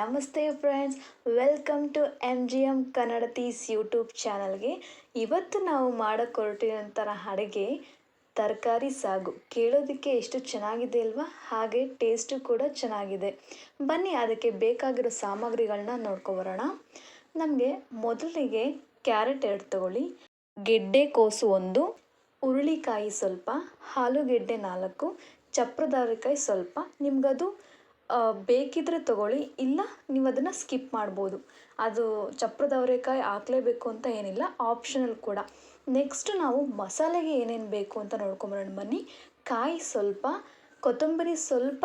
ನಮಸ್ತೆ friends welcome to M G M Kannadathis YouTube ಚಾನಲ್ಗೆ ಇವತ್ತು ನಾವು ಮಾಡೋಕ್ಕೆ ಹೊರಟಿರೋಂಥರ ಅಡುಗೆ ತರಕಾರಿ ಸಾಗು. ಕೇಳೋದಕ್ಕೆ ಎಷ್ಟು ಚೆನ್ನಾಗಿದೆ ಅಲ್ವಾ? ಹಾಗೆ ಟೇಸ್ಟು ಕೂಡ ಚೆನ್ನಾಗಿದೆ. ಬನ್ನಿ, ಅದಕ್ಕೆ ಬೇಕಾಗಿರೋ ಸಾಮಗ್ರಿಗಳನ್ನ ನೋಡ್ಕೊಬರೋಣ. ನಮಗೆ ಮೊದಲಿಗೆ ಕ್ಯಾರೆಟ್ ಎರಡು ತಗೊಳ್ಳಿ. ಗೆಡ್ಡೆ ಕೋಸು ಒಂದು, ಹುರುಳಿಕಾಯಿ ಸ್ವಲ್ಪ ಆಲೂಗೆಡ್ಡೆ ನಾಲ್ಕು, ಚಪ್ರದಾರಿಕಾಯಿ ಸ್ವಲ್ಪ. ನಿಮ್ಗದು? ಆ, ಬೇಕಿದ್ರೆ ತಗೊಳ್ಳಿ ಇಲ್ಲ ನೀವು ಅದನ್ನು ಸ್ಕಿಪ್ ಮಾಡ್ಬೋದು. ಅದು ಚಪ್ರದ ಅವರೆಕಾಯಿ ಹಾಕ್ಲೇಬೇಕು ಅಂತ ಏನಿಲ್ಲ ಆಪ್ಷನಲ್ ಕೂಡ. ನೆಕ್ಸ್ಟ್ ನಾವು ಮಸಾಲೆಗೆ ಏನೇನು ಬೇಕು ಅಂತ ನೋಡ್ಕೊಂಬರೋಣ. ಬನ್ನಿ ಕಾಯಿ ಸ್ವಲ್ಪ ಕೊತ್ತಂಬರಿ ಸ್ವಲ್ಪ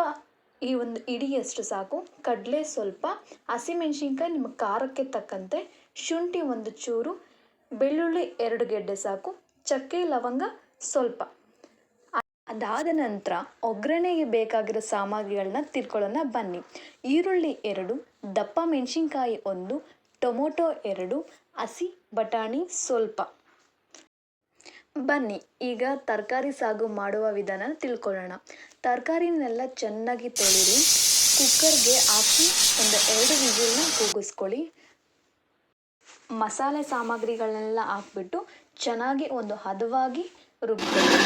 ಈ ಒಂದು ಇಡಿಯಷ್ಟು ಸಾಕು. ಕಡಲೆ ಸ್ವಲ್ಪ ಹಸಿಮೆಣ್ಸಿನ್ಕಾಯಿ ನಿಮ್ಮ ಖಾರಕ್ಕೆ ತಕ್ಕಂತೆ ಶುಂಠಿ ಒಂದು ಚೂರು ಬೆಳ್ಳುಳ್ಳಿ ಎರಡು ಗೆಡ್ಡೆ ಸಾಕು ಚಕ್ಕೆ ಲವಂಗ ಸ್ವಲ್ಪ. ಅದಾದ ನಂತರ ಒಗ್ಗರಣೆಗೆ ಬೇಕಾಗಿರೋ ಸಾಮಗ್ರಿಗಳನ್ನ ತಿರ್ಕೊಳ್ಳೋಣ ಬನ್ನಿ. ಈರುಳ್ಳಿ ಎರಡು, ದಪ್ಪ ಮೆಣಸಿನ್ಕಾಯಿ ಒಂದು, ಟೊಮೊಟೊ ಎರಡು, ಹಸಿ ಬಟಾಣಿ ಸ್ವಲ್ಪ. ಬನ್ನಿ, ಈಗ ತರಕಾರಿ ಸಾಗು ಮಾಡುವ ವಿಧಾನ ತಿಳ್ಕೊಳ್ಳೋಣ. ತರಕಾರಿನೆಲ್ಲ ಚೆನ್ನಾಗಿ ತೊಳಿರಿ. ಕುಕ್ಕರ್ಗೆ ಹಾಕಿ ಒಂದು ಎರಡು ವಿಜಿಲ್ನ ಕೂಗಿಸ್ಕೊಳ್ಳಿ. ಮಸಾಲೆ ಸಾಮಗ್ರಿಗಳನ್ನೆಲ್ಲ ಹಾಕ್ಬಿಟ್ಟು ಚೆನ್ನಾಗಿ ಒಂದು ಹದವಾಗಿ ರುಬ್ಕೊಳ್ಳಿ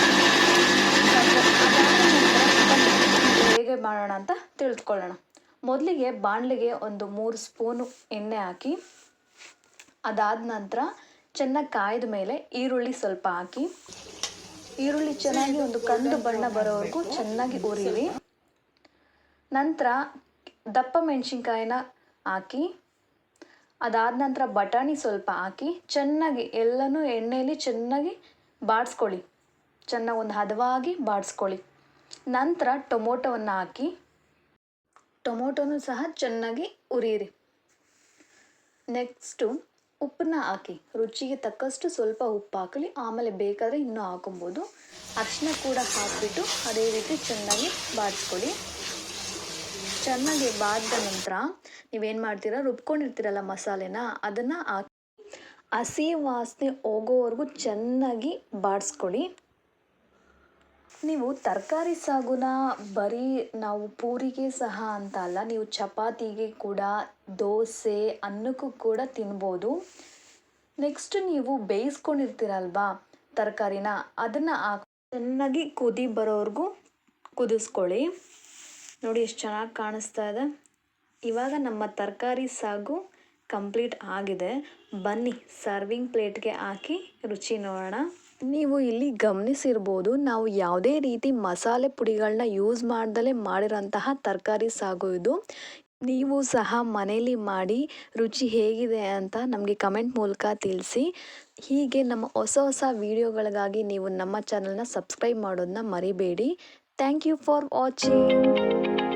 ಹೇಗೆ ಮಾಡೋಣ ಅಂತ ತಿಳಿದುಕೊಳ್ಳೋಣ. ಮೊದಲಿಗೆ ಬಾಣಲಿಗೆ ಒಂದು ಮೂರು ಸ್ಪೂನು ಎಣ್ಣೆ ಹಾಕಿ, ಅದಾದ ನಂತರ ಚೆನ್ನಾಗಿ ಕಾಯ್ದ ಮೇಲೆ ಈರುಳ್ಳಿ ಸ್ವಲ್ಪ ಹಾಕಿ, ಈರುಳ್ಳಿ ಚೆನ್ನಾಗಿ ಒಂದು ಕಂದು ಬಣ್ಣ ಬರೋವರೆಗೂ ಚೆನ್ನಾಗಿ ಉರಿಯಿರಿ ನಂತರ ದಪ್ಪ ಮೆಣಸಿನ್ಕಾಯಿನ ಹಾಕಿ, ಅದಾದ ನಂತರ ಬಟಾಣಿ ಸ್ವಲ್ಪ ಹಾಕಿ, ಚೆನ್ನಾಗಿ ಎಲ್ಲನೂ ಎಣ್ಣೆಯಲ್ಲಿ ಚೆನ್ನಾಗಿ ಬಾಡಿಸ್ಕೊಳ್ಳಿ. ಚೆನ್ನಾಗಿ ಒಂದು ಹದವಾಗಿ ಬಾಡಿಸ್ಕೊಳ್ಳಿ. ನಂತರ ಟೊಮೊಟೊವನ್ನು ಹಾಕಿ, ಟೊಮೊಟೊನೂ ಸಹ ಚೆನ್ನಾಗಿ ಉರಿಯಿರಿ. ನೆಕ್ಸ್ಟು ಉಪ್ಪನ್ನ ಹಾಕಿ, ರುಚಿಗೆ ತಕ್ಕಷ್ಟು ಸ್ವಲ್ಪ ಉಪ್ಪು ಹಾಕಲಿ. ಆಮೇಲೆ ಬೇಕಾದರೆ ಇನ್ನೂ ಹಾಕೊಬೋದು ಅರಿಶಿನ ಕೂಡ ಹಾಕಿಬಿಟ್ಟು ಅದೇ ರೀತಿ ಚೆನ್ನಾಗಿ ಬಾಡಿಸ್ಕೊಳ್ಳಿ. ಚೆನ್ನಾಗಿ ಬಾಡಿದ ನಂತರ ನೀವೇನು ಮಾಡ್ತೀರಾ? ರುಬ್ಕೊಂಡಿರ್ತೀರಲ್ಲ ಮಸಾಲೆನ, ಅದನ್ನು ಹಾಕಿ ಹಸಿ ವಾಸನೆ ಹೋಗೋವರೆಗೂ ಚೆನ್ನಾಗಿ ಬಾಡಿಸ್ಕೊಳ್ಳಿ. ನೀವು ತರಕಾರಿ ಸಾಗುನ ಬರೀ ನಾವು ಪೂರಿಗೆ ಸಹ ಅಂತ ಅಲ್ಲ, ನೀವು ಚಪಾತಿಗೆ ಕೂಡ, ದೋಸೆ ಅನ್ನಕ್ಕೂ ಕೂಡ ತಿನ್ಬೋದು. ನೆಕ್ಸ್ಟ್ ನೀವು ಬೇಯಿಸ್ಕೊಂಡಿರ್ತೀರಲ್ವಾ ತರಕಾರಿನ, ಅದನ್ನು ಹಾಕಿ ಚೆನ್ನಾಗಿ ಕುದಿ ಬರೋವರೆಗೂ ಕುದಿಸ್ಕೊಳ್ಳಿ. ನೋಡಿ ಎಷ್ಟು ಚೆನ್ನಾಗಿ ಕಾಣಿಸ್ತಾ ಇದೆ. ಇವಾಗ ನಮ್ಮ ತರಕಾರಿ ಸಾಗು ಕಂಪ್ಲೀಟ್ ಆಗಿದೆ. ಬನ್ನಿ ಸರ್ವಿಂಗ್ ಪ್ಲೇಟ್ಗೆ ಹಾಕಿ ರುಚಿ ನೋಡೋಣ. ನೀವು ಇಲ್ಲಿ ಗಮನಿಸಿರ್ಬೋದು, ನಾವು ಯಾವುದೇ ರೀತಿ ಮಸಾಲೆ ಪುಡಿಗಳನ್ನ ಯೂಸ್ ಮಾಡ್ದಲೇ ಮಾಡಿರೋಂತಹ ತರಕಾರಿ ಸಾಗು ಇದು. ನೀವು ಸಹ ಮನೇಲಿ ಮಾಡಿ ರುಚಿ ಹೇಗಿದೆ ಅಂತ ನಮಗೆ ಕಮೆಂಟ್ ಮೂಲಕ ತಿಳಿಸಿ. ಹೀಗೆ ನಮ್ಮ ಹೊಸ ಹೊಸ ವೀಡಿಯೋಗಳಿಗಾಗಿ ನೀವು ನಮ್ಮ ಚಾನಲ್ನ ಸಬ್ಸ್ಕ್ರೈಬ್ ಮಾಡೋದನ್ನ ಮರಿಬೇಡಿ. Thank you for watching